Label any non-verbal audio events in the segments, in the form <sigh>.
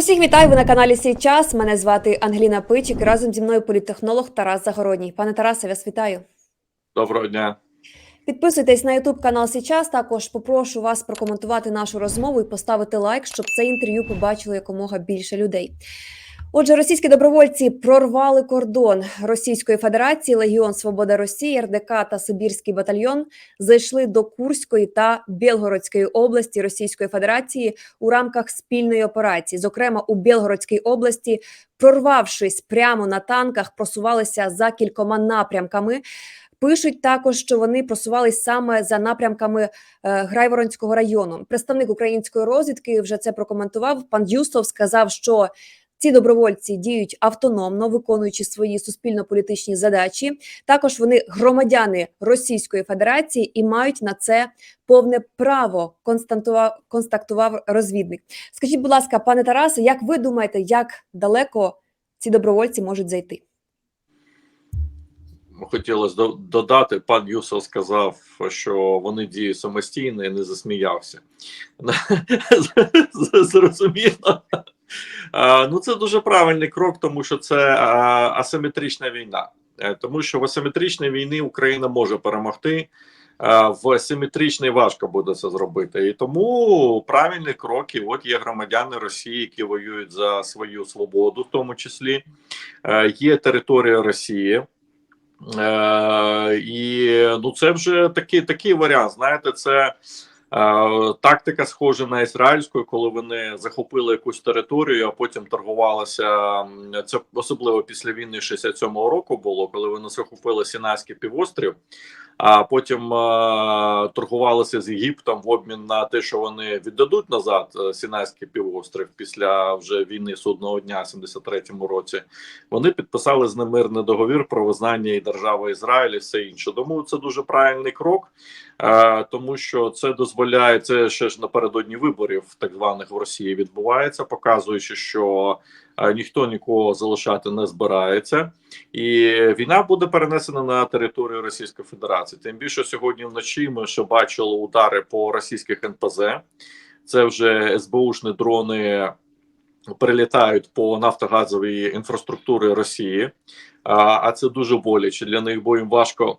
Усіх вітаю ви на каналі Сій час. Мене звати Ангеліна Пичик. Разом зі мною політтехнолог Тарас Загородній. Пане Тарасе, вас вітаю. Доброго дня. Підписуйтесь на Ютуб канал Сій час. Також попрошу вас прокоментувати нашу розмову і поставити лайк, щоб це інтерв'ю побачило якомога більше людей. Отже, російські добровольці прорвали кордон Російської Федерації, Легіон Свобода Росії, РДК та Сибірський батальйон зайшли до Курської та Білгородської області Російської Федерації у рамках спільної операції. Зокрема, у Білгородській області, прорвавшись прямо на танках, просувалися за кількома напрямками. Пишуть також, що вони просувались саме за напрямками е, Грайворонського району. Представник української розвідки вже це прокоментував. Пан Юсов сказав, що ці добровольці діють автономно, виконуючи свої суспільно-політичні задачі. Також вони громадяни Російської Федерації і мають на це повне право. Констатував, розвідник. Скажіть, будь ласка, пане Тарасе, як ви думаєте, як далеко ці добровольці можуть зайти? Хотілося додати, пан Юсов сказав, що вони діють самостійно і не засміявся. <laughs> Зрозуміло. Ну, це дуже правильний крок, тому що це асиметрична війна. Е, Тому що в асиметричній війні Україна може перемогти. В асиметричній важко буде це зробити. І тому правильні кроки. От є громадяни Росії, які воюють за свою свободу, в тому числі Е, є територія Росії. Е, і ну це вже такий такий варіант. Знаєте, це е, тактика схожа на ізраїльську, коли вони захопили якусь територію, а потім торгувалися. Це особливо після війни 67-го року було, коли вони захопили Сінайський півострів, а потім е, торгувалися з Єгиптом в обмін на те, що вони віддадуть назад е, Сінайський півострів після вже війни судного дня, 73-му році. Вони підписали з ним мирний договір про визнання і держави Ізраїль і все інше. Тому це дуже правильний крок, е, тому що це дозволяє це ще ж напередодні виборів, так званих в Росії відбувається, показуючи, що ніхто нікого залишати не збирається, і війна буде перенесена на територію Російської Федерації. Тим більше сьогодні вночі ми ще бачили удари по російських НПЗ. Це вже СБУшні дрони прилітають по нафтогазовій інфраструктурі Росії, а, це дуже боляче для них, бо їм важко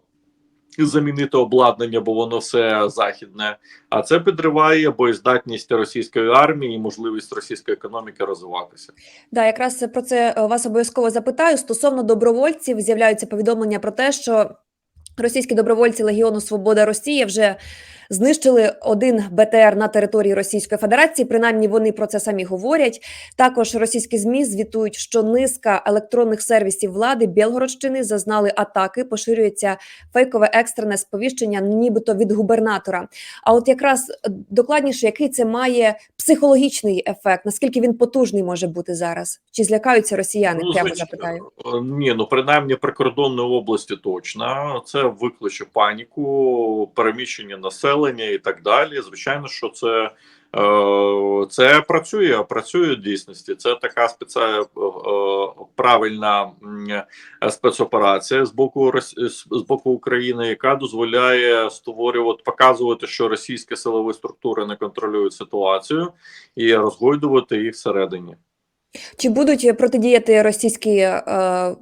замінити обладнання, бо воно все західне. А це підриває боєздатність російської армії і можливість російської економіки розвиватися. Да, якраз про це е, вас обов'язково запитаю. Стосовно добровольців з'являються повідомлення про те, що російські добровольці Легіону Свобода Росії вже знищили один БТР на території Російської Федерації. Принаймні вони про це самі говорять. Також російські змі звітують, що низка електронних сервісів влади Білгородщини зазнали атаки. Поширюється фейкове екстрене сповіщення, нібито від губернатора. А от якраз докладніше, який це має психологічний ефект, наскільки він потужний може бути зараз? Чи злякаються росіяни? Прямо запитаю. Е, Ні, ну принаймні прикордонної області точно. Це викличе паніку, переміщення населення і так далі. Звичайно, що це. е, Це працює, працює в дійсності. Це така спеціальна правильна е, спецоперація з боку з боку України, яка дозволяє створювати, показувати, що російські силові структури не контролюють ситуацію і розгойдувати їх всередині. Чи будуть протидіяти російські е,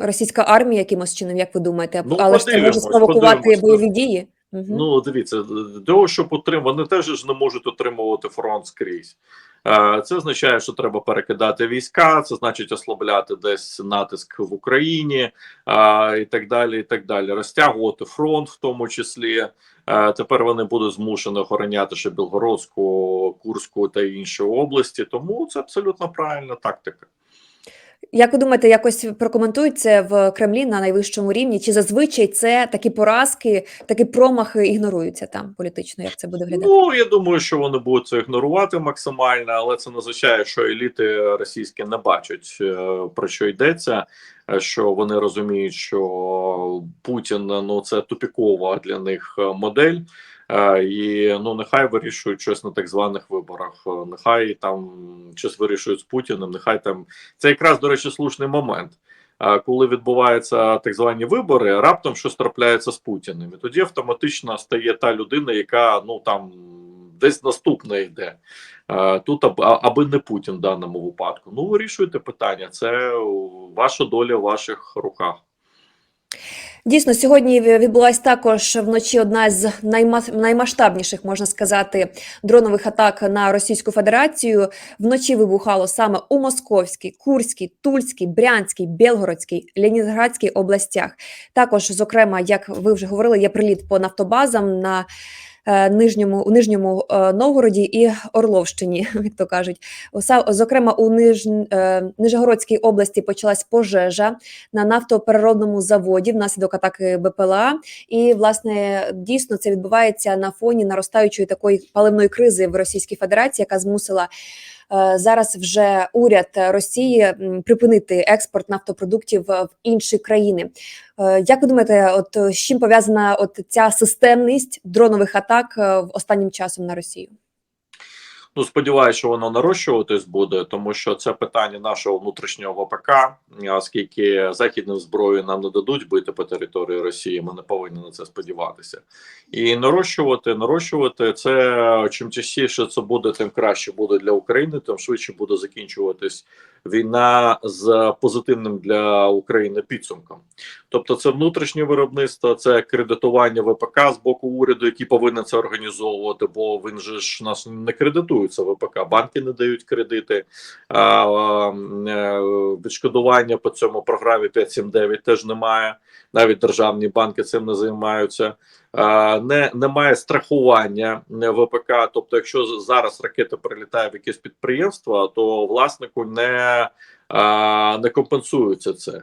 російська армія якимось чином, як ви думаєте? Ну, Але ж це може спровокувати бойові дії? Ну, дивіться, для того, щоб отримати, вони теж ж не можуть отримувати фронт скрізь. Е, Це означає, що треба перекидати війська, це значить ослабляти десь натиск в Україні е, і так далі. і так далі. Розтягувати фронт, в тому числі. Е, Тепер вони будуть змушені охороняти ще Білгородську, Курську та інші області. Тому це абсолютно правильна тактика. Як ви думаєте, якось прокоментують це в Кремлі на найвищому рівні? Чи зазвичай це такі поразки, такі промахи ігноруються там політично? Як це буде виглядати? Ну я думаю, що вони будуть це ігнорувати максимально, але це не означає, що еліти російські не бачать е, про що йдеться. е, Що вони розуміють, що Путін ну це тупікова для них е, модель. Е, І ну нехай вирішують щось на так званих виборах. Е, Нехай там щось вирішують з Путіним. Нехай там це якраз до речі слушний момент. А коли відбуваються так звані вибори, раптом щось трапляється з Путіним. І тоді автоматично стає та людина, яка ну там десь наступне йде. Е, Тут аби не Путін в даному випадку. Ну вирішуйте питання. Це ваша доля в ваших руках. Дійсно, сьогодні відбулася також вночі одна з найма- наймасштабніших, можна сказати, дронових атак на Російську Федерацію. Вночі вибухало саме у Московській, Курській, Тульській, Брянській, Білгородській, Ленінградській областях. Також, зокрема, як ви вже говорили, є приліт по нафтобазам на нижньому у нижньому е, Новгороді і Орловщині, <laughs> як то кажуть. Зокрема, у Ниж... е, Нижегородській області почалась пожежа на нафтопереробному заводі внаслідок атаки БПЛА. І власне дійсно це відбувається на фоні наростаючої такої паливної кризи в Російській Федерації, яка змусила е, зараз вже уряд Росії припинити експорт нафтопродуктів в інші країни. Е, Як ви думаєте, от е, з чим пов'язана от ця системність дронових атак е, останнім часом на Росію? Ну, сподіваюся, що воно нарощуватись буде, тому що це питання нашого внутрішнього ВПК. Оскільки західну зброю нам не дадуть бити по території Росії, ми не повинні на це сподіватися. І нарощувати, нарощувати це чим частіше це буде, тим краще буде для України, тим швидше буде закінчуватись війна з позитивним для України підсумком. Тобто, це внутрішнє виробництво, це кредитування ВПК з боку уряду, який повинен це організовувати, бо він же ж нас не кредитується ВПК, банки не дають кредити. А, а, е, відшкодування по цьому програмі 579 теж немає. Навіть державні банки цим не займаються. Не немає страхування ВПК. Тобто, якщо зараз ракета прилітає в якесь підприємство, то власнику не, не компенсується це.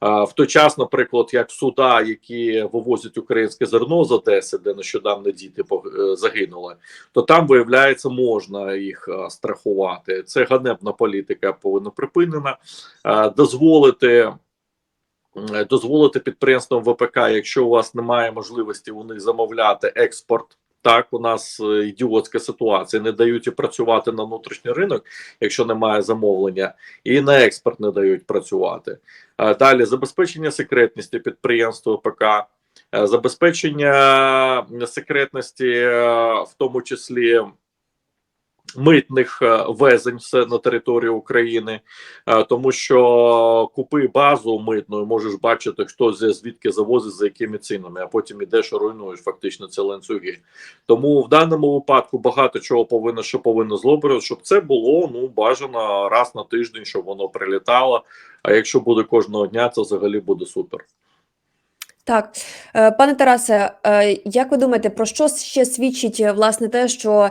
В той час, наприклад, як суда, які вивозять українське зерно з Одеси, де нещодавно діти е, загинули, то там виявляється можна їх страхувати. Це ганебна політика повинна припинена. Дозволити. Е, Дозволити підприємствам ВПК, якщо у вас немає можливості у них замовляти експорт. Так, у нас е, ідіотська ситуація. Не дають і працювати на внутрішній ринок, якщо немає замовлення, і на експорт не дають працювати. Е, Далі забезпечення секретності підприємств ВПК, е, забезпечення секретності, в тому числі митних е, везень все на територію України, е, тому що купи базу митну, можеш бачити, хто звідки завозить за якими цінами, а потім ідеш руйнуєш фактично ці ланцюги. Тому в даному випадку багато чого повинно, що повинно зробити, щоб це було ну бажано раз на тиждень, щоб воно прилітало. А якщо буде кожного дня, це взагалі буде супер. Так, Е, пане Тарасе, е, як ви думаєте, про що ще свідчить е, власне те, що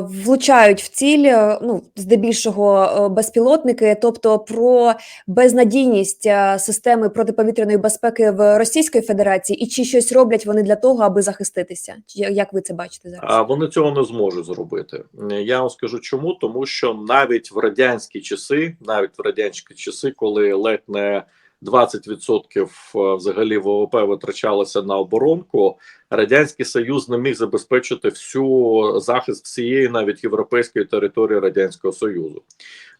влучають в ціль, ну здебільшого безпілотники, тобто про безнадійність системи протиповітряної безпеки в Російської Федерації, і чи щось роблять вони для того, аби захиститися? Як ви це бачите зараз? А вони цього не зможуть зробити. Я вам скажу чому, тому що навіть в радянські часи, навіть в радянські часи, коли ледь не 20% е, взагалі ВВП витрачалося на оборонку, радянський союз не міг забезпечити всю захист всієї навіть європейської території радянського союзу.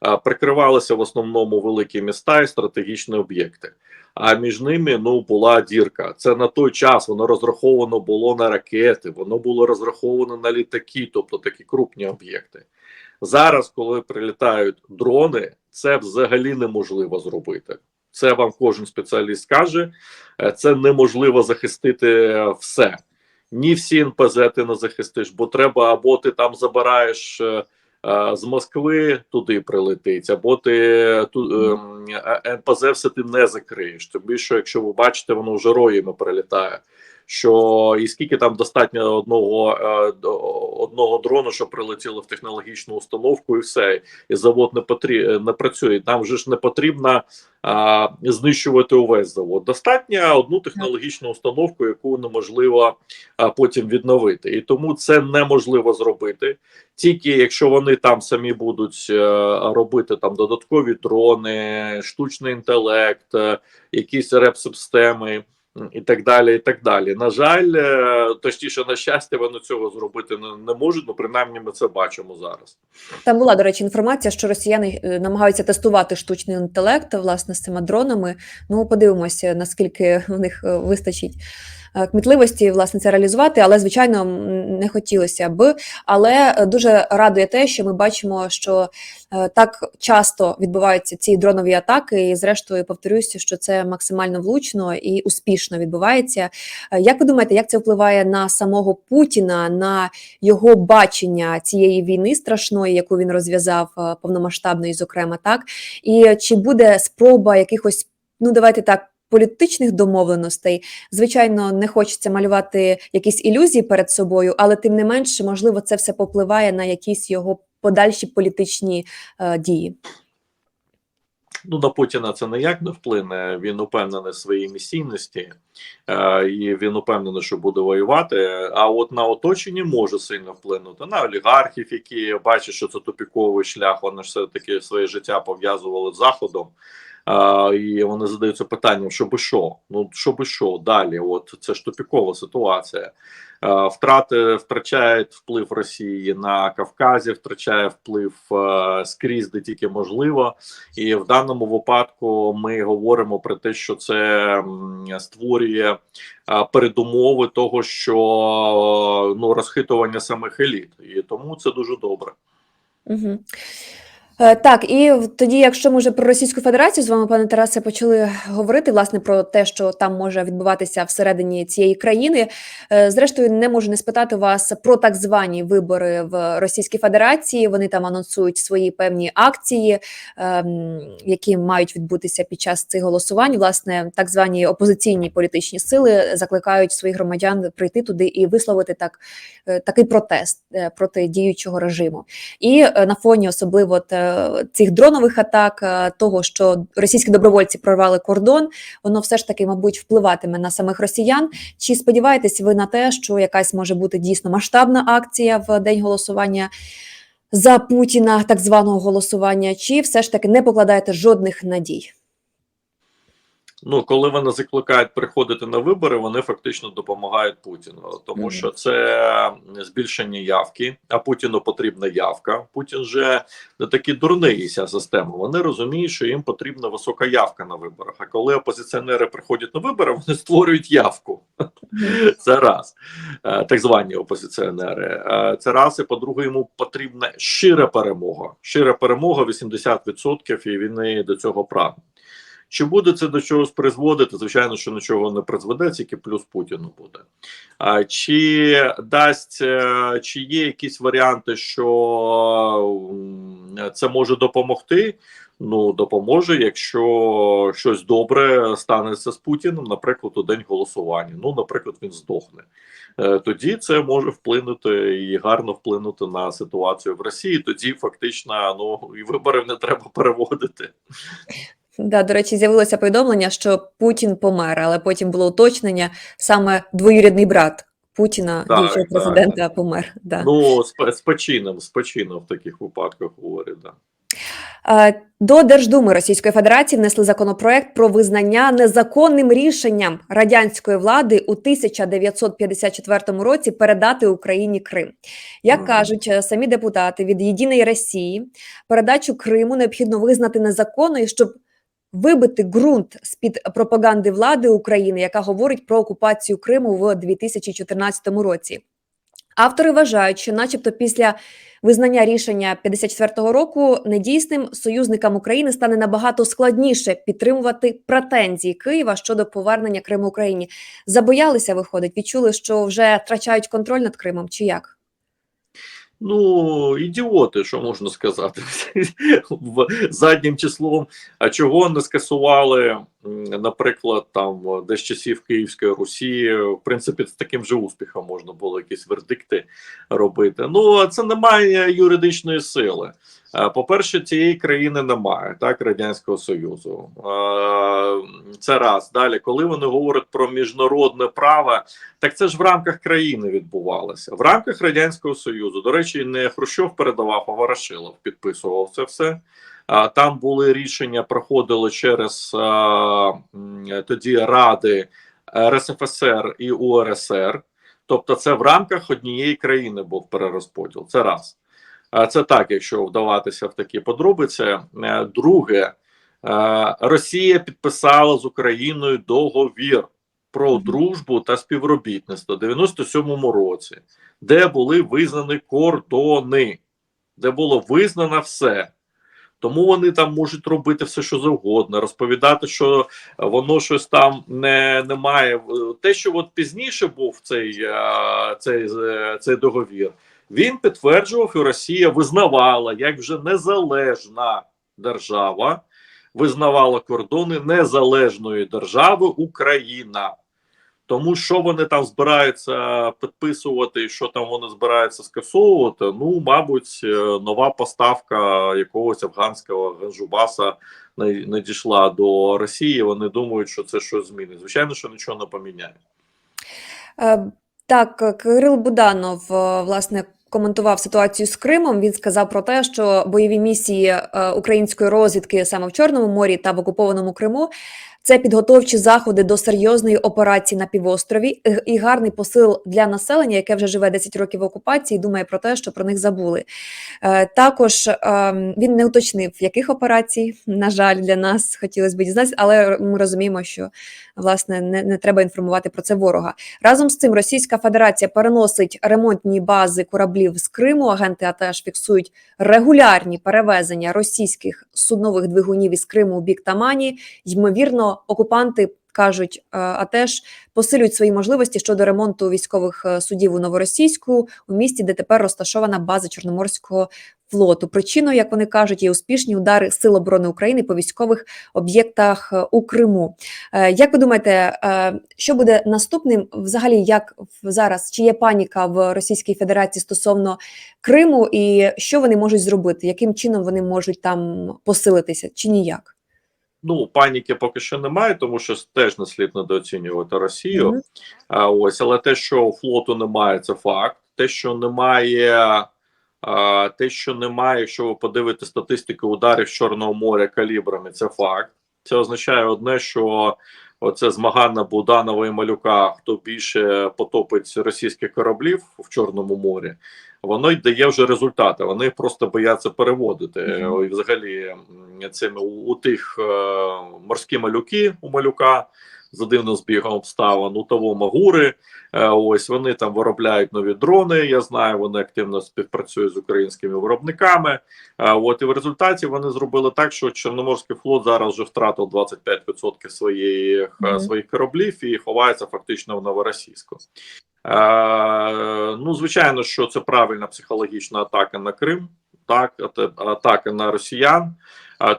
Е, Прикривалися в основному великі міста і стратегічні об'єкти. А між ними ну була дірка. Це на той час воно розраховано було на ракети, воно було розраховано на літаки, тобто такі крупні об'єкти. Зараз, коли прилітають дрони, це взагалі неможливо зробити. Це вам кожен спеціаліст каже. Е, Це неможливо захистити е, все. Ні всі НПЗ ти не захистиш, бо треба або ти там забираєш е, з Москви, туди прилетить, або ти ту, НПЗ все ти не закриєш. Тобі що, якщо ви бачите, воно вже роями прилітає. Що і скільки там достатньо одного е, одного дрону, що прилетіло в технологічну установку, і все, і завод не потрі... не працює. Там вже ж не потрібно а, знищувати увесь завод. Достатньо одну технологічну установку, яку неможливо а, потім відновити. І тому це неможливо зробити. Тільки якщо вони там самі будуть е, робити там додаткові дрони, штучний інтелект, е, якісь реп-системи. І так далі, і так далі. На жаль, е, точніше, на щастя, вони цього зробити не, можуть. Ну, принаймні, ми це бачимо зараз. Там була, до речі, інформація, що росіяни е, намагаються тестувати штучний інтелект власне з цими дронами. Ну, подивимося, наскільки в них е, вистачить кмітливості власне це реалізувати, але звичайно не хотілося б. Але е, дуже радує те, що ми бачимо, що е, так часто відбуваються ці дронові атаки, і зрештою повторюся, що це максимально влучно і успішно відбувається. Е, Як ви думаєте, як це впливає на самого Путіна, на його бачення цієї війни страшної, яку він розв'язав е, повномасштабної, зокрема, так і чи буде спроба якихось, ну давайте так. Політичних домовленостей, звичайно, не хочеться малювати якісь ілюзії перед собою, але тим не менше, можливо, це все попливає на якісь його подальші політичні е, дії. Ну, на Путіна це ніяк не вплине. Він упевнений в своїй місійності, е, і він упевнений, що буде воювати. А от на оточення може сильно вплинути на олігархів, які бачать, що це тупіковий шлях. Вони ж все таки своє життя пов'язували з заходом. А, і вони задаються питанням, що би що? Ну що би що далі? От це ж тупікова ситуація. А, втрати втрачають вплив Росії на Кавказі, втрачає вплив а, скрізь, де тільки можливо. І в даному випадку ми говоримо про те, що це створює а, передумови того, що ну розхитування самих еліт, і тому це дуже добре. Угу. Е, Так, і тоді, якщо ми вже про Російську Федерацію з вами, пане Тарасе, почали говорити власне про те, що там може відбуватися всередині цієї країни. е, Зрештою, не можу не спитати вас про так звані вибори в Російській Федерації. Вони там анонсують свої певні акції, ем, які мають відбутися під час цих голосувань. Власне, так звані опозиційні політичні сили закликають своїх громадян прийти туди і висловити так е, такий протест проти діючого режиму. І на фоні особливо цих дронових атак, е, того, що російські добровольці прорвали кордон, воно все ж таки, мабуть, впливатиме на самих росіян. Чи сподіваєтесь ви на те, що якась може бути дійсно масштабна акція в день голосування? За Путіна, так званого голосування, чи все ж таки не покладаєте жодних надій? Ну, коли вони закликають приходити на вибори, вони фактично допомагають Путіну, тому що це збільшення явки, а Путіну потрібна явка. Путін же не такий дурний ця система. Вони розуміють, що їм потрібна висока явка на виборах. А коли опозиціонери приходять на вибори, вони створюють явку. Це раз, Е, так звані опозиціонери. Е, Це раз, і по-друге, йому потрібна щира перемога. Щира перемога 80%, і він до цього прагне. Чи буде це до чогось призводити? Звичайно, що нічого не призведе, тільки плюс Путіну буде. А чи дасть, е, чи є якісь варіанти, що це може допомогти? Ну, допоможе, якщо щось добре станеться з Путіним, наприклад, у день голосування. Ну, наприклад, він здохне. Е, Тоді це може вплинути і гарно вплинути на ситуацію в Росії. Тоді фактично ну і виборів не треба переводити. Да, до речі, з'явилося повідомлення, що Путін помер, але потім було уточнення саме двоюрідний брат Путіна, Так, діючого так. президента, помер. Да. Ну, з, з почином, з почином в таких випадках говорять, да. Е, До Держдуми Російської Федерації внесли законопроект про визнання незаконним рішенням радянської влади у 1954 році передати Україні Крим. Як кажуть е, самі депутати від Єдиної Росії, передачу Криму необхідно визнати незаконною, щоб вибити ґрунт з під пропаганди влади України, яка говорить про окупацію Криму в 2014 році. Автори вважають, що, начебто, після визнання рішення 54-го року недійсним союзникам України стане набагато складніше підтримувати претензії Києва щодо повернення Криму Україні. Забоялися, виходить, відчули, що вже втрачають контроль над Кримом, чи як? Ну, ідіоти, що можна сказати, <laughs> В- заднім числом. А чого не скасували, наприклад, там десь часів Київської Русі, в принципі, з таким же успіхом можна було якісь вердикти робити. Ну, це немає юридичної сили. Е, По-перше, цієї країни немає, так, Радянського Союзу. Е, Це раз. Далі, коли вони говорять про міжнародне право, так це ж в рамках країни відбувалося. В рамках Радянського Союзу. До речі, не Хрущов передавав, а Ворошилов підписував це все. Там були рішення, проходили через тоді Ради РСФСР і УРСР. Тобто, це в рамках однієї країни був перерозподіл. Це раз. Це так, якщо вдаватися в такі подробиці. Е, Друге, е, Росія підписала з Україною договір про дружбу та співробітництво в 97-му році, де були визнані кордони, де було визнано все. Тому вони там можуть робити все, що завгодно, розповідати, що воно щось там не, не має. Те, що от пізніше був цей, е, цей, цей договір, він підтверджував, і Росія визнавала як вже незалежна держава, визнавала кордони незалежної держави Україна. Тому що вони там збираються підписувати, і що там вони збираються скасовувати. Ну, мабуть, е, нова поставка якогось афганського ганжубаса не, не дійшла до Росії. Вони думають, що це щось змінить. Звичайно, що нічого не поміняє. Так, е, Кирил Буданов е, власне коментував ситуацію з Кримом. Він сказав про те, що бойові місії е, української розвідки саме в Чорному морі та в окупованому Криму це підготовчі заходи до серйозної операції на півострові і гарний посил для населення, яке вже живе 10 років в окупації, і думає про те, що про них забули. Е, Також ем, він не уточнив, яких операцій, на жаль, для нас хотілося б дізнатися, але ми розуміємо, що власне не, не треба інформувати про це ворога. Разом з цим Російська Федерація переносить ремонтні бази кораблів з Криму. Агенти АТЕШ фіксують регулярні перевезення російських суднових двигунів із Криму у бік Тамані. Ймовірно, окупанти кажуть, а теж посилюють свої можливості щодо ремонту військових е, судів у Новоросійську у місті, де тепер розташована база Чорноморського флоту. Причиною, як вони кажуть, є успішні удари Сил оборони України по військових об'єктах е, у Криму. Е, Як ви думаєте, е, що буде наступним? Взагалі, як зараз чи є паніка в Російській Федерації стосовно Криму, і що вони можуть зробити? Яким чином вони можуть там посилитися, чи ніяк? Ну, паніки поки що немає, тому що теж не слід недооцінювати Росію. Мгм. А, ось, але те, що флоту немає, це факт. Те, що немає, те, що немає, якщо ви подивитесь статистику ударів з Чорного моря калібрами, це факт. Це означає одне, що оце змагання Буданова і Малюка, хто більше потопить російських кораблів в Чорному морі, воно й дає вже результати. Вони просто бояться переводити. Мгм. І взагалі цими у, у тих е, морські малюки у малюка за дивним збігом обставин, у того Магури. Е, ось вони там виробляють нові дрони. Я знаю, вони активно співпрацюють з українськими виробниками. Е, от і в результаті вони зробили так, що Чорноморський флот зараз вже втратив 25% своїх, е, Мгм. своїх кораблів і ховається фактично в Новоросійську. Е, ну, звичайно, що це правильна психологічна атака на Крим, так, атаки на росіян,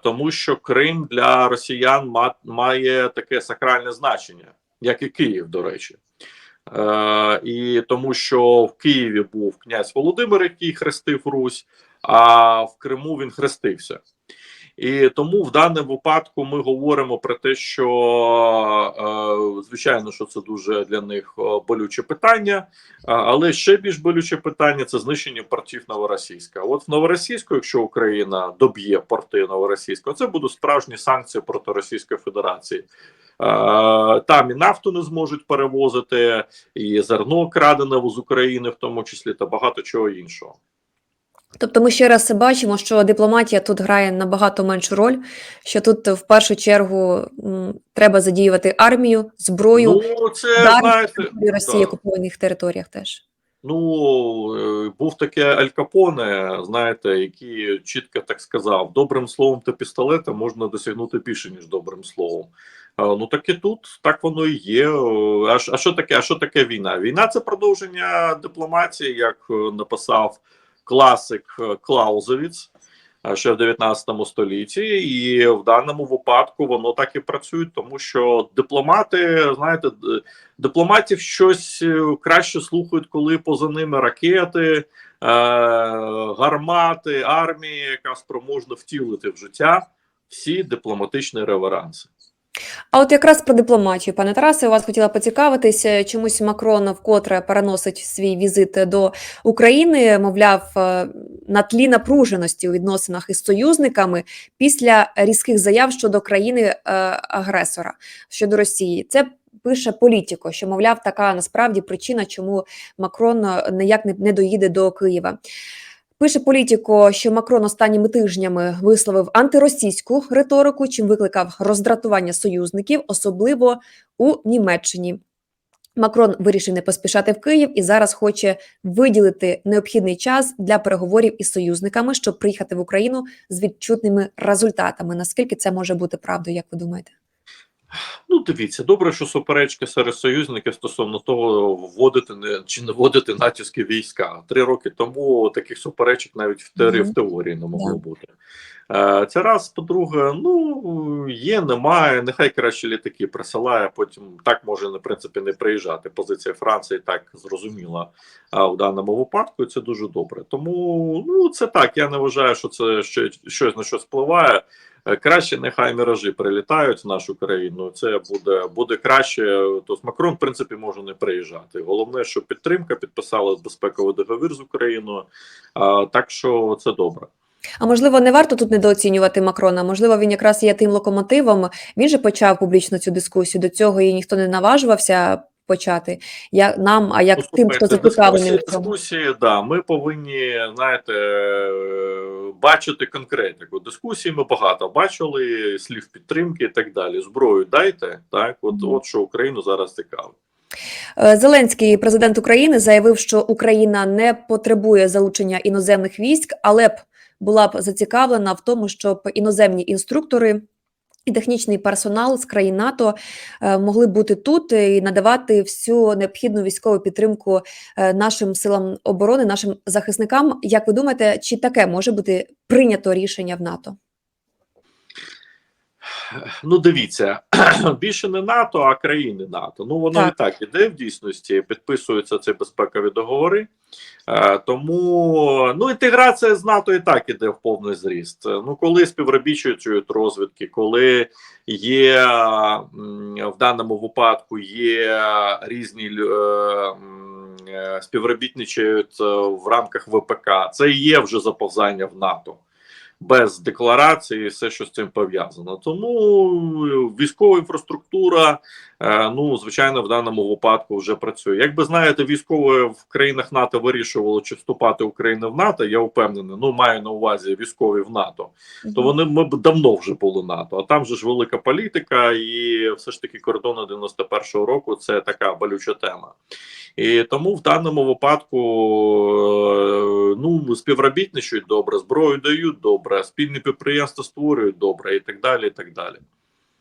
тому що Крим для росіян ма- має таке сакральне значення, як і Київ, до речі. Е, і тому що в Києві був князь Володимир, який хрестив Русь, а в Криму він хрестився. І тому в даному випадку ми говоримо про те, що е, звичайно, що це дуже для них е, болюче питання, але ще більш болюче питання це знищення портів Новоросійська. От в Новоросійську, якщо Україна доб'є порти Новоросійського, це будуть справжні санкції проти Російської Федерації. Е, Там і нафту не зможуть перевозити, і зерно крадене з України, в тому числі, та багато чого іншого. Тобто ми ще раз бачимо, що дипломатія тут грає набагато меншу роль, що тут в першу чергу м, треба задіювати армію, зброю, Ну, це удари знаєте, Росії да. окупованих територіях теж. Ну, е, був таке Аль Капоне, знаєте, який чітко так сказав: добрим словом та пістолетом можна досягнути більше, ніж добрим словом. Ну так і тут так воно і є. О, А, а що таке? А що таке війна? Війна це продовження дипломатії, як е, написав класик е, Клаузевіц е, ще в 19 столітті, і в даному випадку воно так і працює, тому що дипломати, знаєте, дипломатів щось е, краще слухають, коли поза ними ракети, гармати, армія, яка спроможна втілити в життя всі дипломатичні реверанси. А от якраз про дипломатію, пане Тарасе, у вас хотіла поцікавитися, чомусь Макрон вкотре переносить свій візит до України, мовляв, е, на тлі напруженості у відносинах із союзниками після різких заяв щодо країни-агресора щодо Росії. Це пише політико, що мовляв, така насправді причина, чому Макрон е, ніяк не доїде до Києва. Пише політико, що Макрон останніми тижнями висловив антиросійську риторику, чим викликав роздратування союзників, особливо у Німеччині. Макрон вирішив не поспішати в Київ і зараз хоче виділити необхідний час для переговорів із союзниками, щоб приїхати в Україну з відчутними результатами. Наскільки це може бути правдою, як ви думаєте? Ну, дивіться, добре, що суперечки серед союзників стосовно того, вводити не чи не вводити натівські війська. Три роки тому таких суперечок навіть в теорії, Мгм. в теорії не могло Да. бути. Е, Це раз, по-друге, ну є, немає. Нехай краще літаки присилає. Потім так може в принципі не приїжджати. Позиція Франції так зрозуміла а, в даному випадку. і Це дуже добре. Тому ну це так. Я не вважаю, що це щось на щось впливає. Е, Краще нехай міражі прилітають в нашу країну. Це буде буде краще. Тобто Макрон, в принципі, може не приїжджати. Головне, що підтримка підписала безпековий договір з Україною. А, так що це добре. А можливо, не варто тут недооцінювати Макрона. Можливо, він якраз є тим локомотивом. Він же почав публічно цю дискусію. До цього її ніхто не наважувався почати. Я нам, а як Ну, тим, хто зацікавлений дискусії, в цьому. дискусії, да, ми повинні знаєте, бачити конкретику. Дискусії ми багато бачили, слів підтримки і так далі. Зброю дайте. Так, от, Мгм. от що Україну зараз цікавить. Е, Зеленський, президент України, заявив, що Україна не потребує залучення іноземних військ, але б була б зацікавлена в тому, щоб іноземні інструктори. І технічний персонал з країн НАТО е, могли бути тут і надавати всю необхідну військову підтримку е, нашим силам оборони, нашим захисникам. Як ви думаєте, чи таке може бути прийнято рішення в НАТО? Ну, дивіться, <clears throat> більше не НАТО, а країни НАТО. Ну воно Так. і так іде в дійсності. Підписуються ці безпекові договори. Е, тому ну інтеграція з НАТО і так іде в повний зріст. Ну коли співробітчують розвідки, коли є в даному випадку є різні е, е, співробітничають в рамках ВПК, це і є вже заповзання в НАТО без декларації, все, що з цим пов'язано. Тому військова інфраструктура, е, ну звичайно, в даному випадку вже працює. Якби знаєте, військове в країнах НАТО вирішувало, чи вступати Україна в НАТО. Я впевнений, ну маю на увазі військові в НАТО. То вони ми б давно вже були НАТО. А там же ж велика політика, і все ж таки кордони 91-го року це така болюча тема. І тому в даному випадку е, ну співробітничають добре, зброю дають добре, спільні підприємство створюють добре і так далі. і так далі.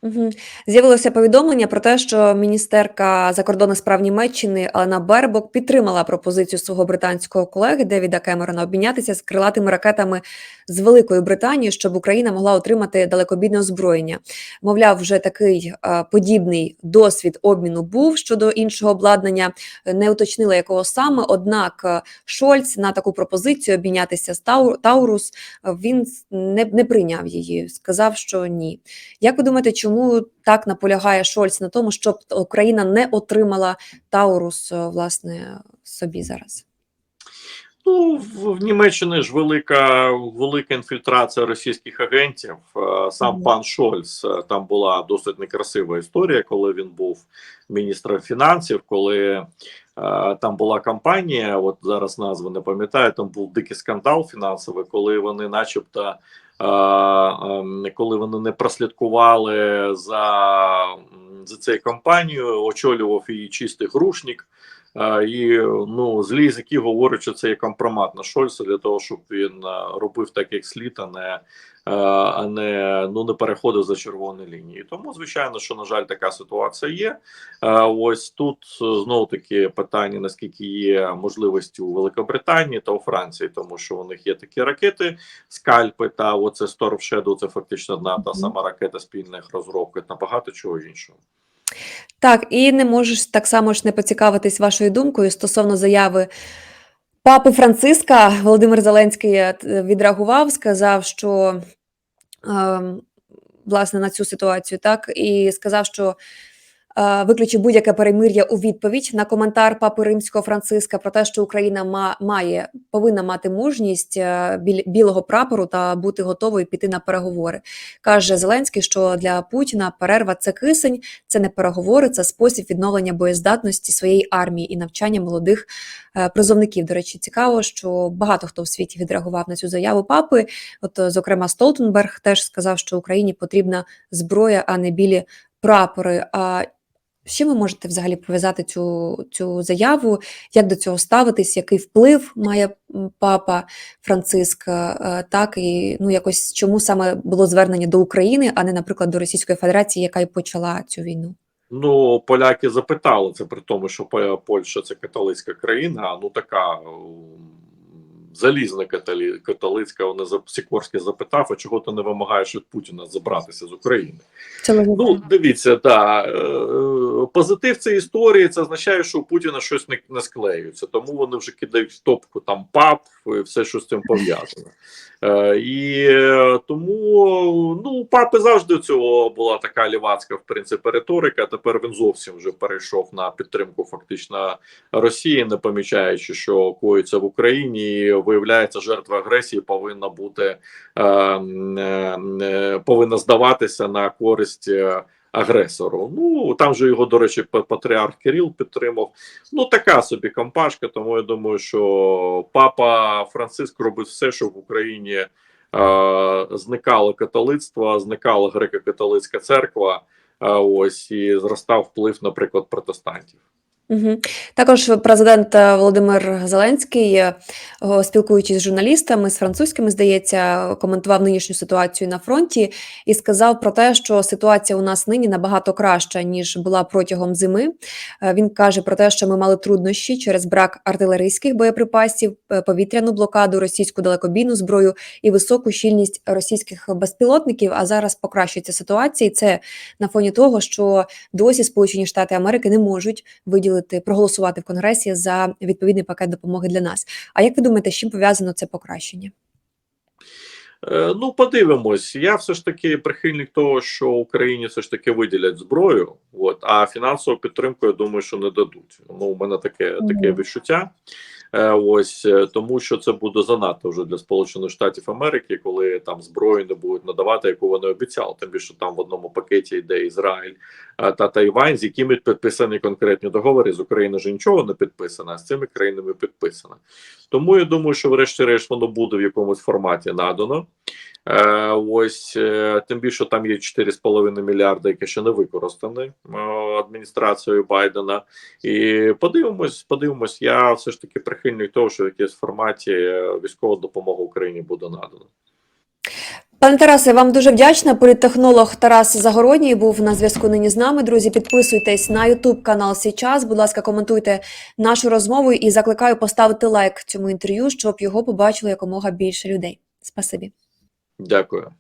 Угу. З'явилося повідомлення про те, що міністерка закордонних справ Німеччини Алена Бербок підтримала пропозицію свого британського колеги Девіда Кемерона обмінятися з крилатими ракетами з Великою Британією, щоб Україна могла отримати далекобійне озброєння. Мовляв, вже такий е, подібний досвід обміну був щодо іншого обладнання. Не уточнила якого саме. Однак Шольц на таку пропозицію обмінятися з Тау- Таурус він не, не прийняв її. Сказав, що ні. Як ви думаєте, чому так наполягає Шольц на тому, щоб Україна не отримала Таурус е, власне собі зараз? Ну в, Німеччині ж велика велика інфільтрація російських агентів. Е, Сам Мгм. пан Шольц е, там була досить некрасива історія, коли він був міністром фінансів. Коли там була кампанія, от зараз назви не пам'ятаю. Там був дикий скандал фінансовий, коли вони, начебто, коли вони не прослідкували за, за цією кампанією, очолював її чистий грушник. Е, І ну зліз, які говорять, що це є компромат на Шольца для того, щоб він е, робив так, як слід, а не е, а не ну не переходив за червоні лінії. Тому звичайно, що на жаль, така ситуація є. Е, Ось тут знову таки питання: наскільки є можливості у Великобританії та у Франції, тому що у них є такі ракети, скальпи та оце Storm Shadow, це фактично одна та сама ракета спільних розробки та багато чого іншого. Так, і не можеш так само ж не поцікавитись вашою думкою стосовно заяви папи Франциска. Володимир Зеленський е, відреагував, сказав, що е, власне на цю ситуацію, так і сказав, що е, виключив будь-яке перемир'я у відповідь на коментар папи римського Франциска про те, що Україна ма- має повинна мати мужність е, білого прапору та бути готовою піти на переговори. каже Зеленський, що для Путіна перерва це кисень, це не переговори, це спосіб відновлення боєздатності своєї армії і навчання молодих е, призовників. До речі, цікаво, що багато хто в світі відреагував на цю заяву папи. От, е, зокрема, Столтенберг теж сказав, що Україні потрібна зброя, а не білі прапори. А з чим ви можете взагалі пов'язати цю, цю заяву? Як до цього ставитись? Який вплив має папа Франциск? е, Так і ну якось чому саме було звернення до України, а не, наприклад, до Російської Федерації, яка й почала цю війну? Ну, поляки запитали це при тому, що По- Польща це католицька країна, ну така залізна католі- католицька. Вони за Сікорський запитав, а чого ти не вимагаєш від Путіна забратися з України? Це. Ну, дивіться, да, е, позитив цієї історії це означає, що у Путіна щось не, не склеюється, тому вони вже кидають в топку там пап і все, що з цим пов'язано. Е, і е, тому ну, у папи завжди цього була така лівацька, в принципі, риторика. Тепер він зовсім вже перейшов на підтримку фактично Росії, не помічаючи, що коїться в Україні. Виявляється, жертва агресії повинна бути е, е, е, повинна здаватися на користь агресору. Ну там же його, до речі, патріарх Кирил підтримав. Ну така собі компашка. Тому я думаю, що папа Франциск робить все, щоб в Україні е, зникало католицтво, зникала греко-католицька церква. Ось і зростав вплив, наприклад, протестантів. Угу. Також президент е, Володимир Зеленський, е, спілкуючись з журналістами, з французькими, здається, коментував нинішню ситуацію на фронті і сказав про те, що ситуація у нас нині набагато краща ніж була протягом зими. Е, Він каже про те, що ми мали труднощі через брак артилерійських боєприпасів, повітряну блокаду, російську далекобійну зброю і високу щільність російських безпілотників. А зараз покращується ситуація. І це на фоні того, що досі Сполучені Штати Америки не можуть виділити проголосувати в Конгресі за відповідний пакет допомоги для нас. А як ви думаєте, з чим пов'язано це покращення? Е, Ну, подивимось. Я все ж таки прихильник того, що Україні все ж таки виділять зброю, от, а фінансову підтримку, я думаю, що не дадуть. Ну, у мене таке, таке відчуття. Е, Ось е, тому, що це буде занадто вже для Сполучених Штатів Америки, коли там зброю не будуть надавати, яку вони обіцяли. Тим більше там в одному пакеті йде Ізраїль е, та Тайвань, з якими підписані конкретні договори. З Україною ж нічого не підписано, а з цими країнами підписано. Тому я думаю, що врешті-решт воно буде в якомусь форматі надано. Е, ось е, тим більше там є 4,5 мільярди, які ще не використані е, адміністрацією Байдена. І подивимось, подивимось. Я все ж таки прихильник того, що в якійсь форматі військова допомога Україні буде надана. Пане Тарасе, вам дуже вдячна. Політтехнолог Тарас Загородній був на зв'язку нині з нами. Друзі, підписуйтесь на Ютуб канал Січас. Будь ласка, коментуйте нашу розмову і закликаю поставити лайк цьому інтерв'ю, щоб його побачило якомога більше людей. Спасибі. Дякую.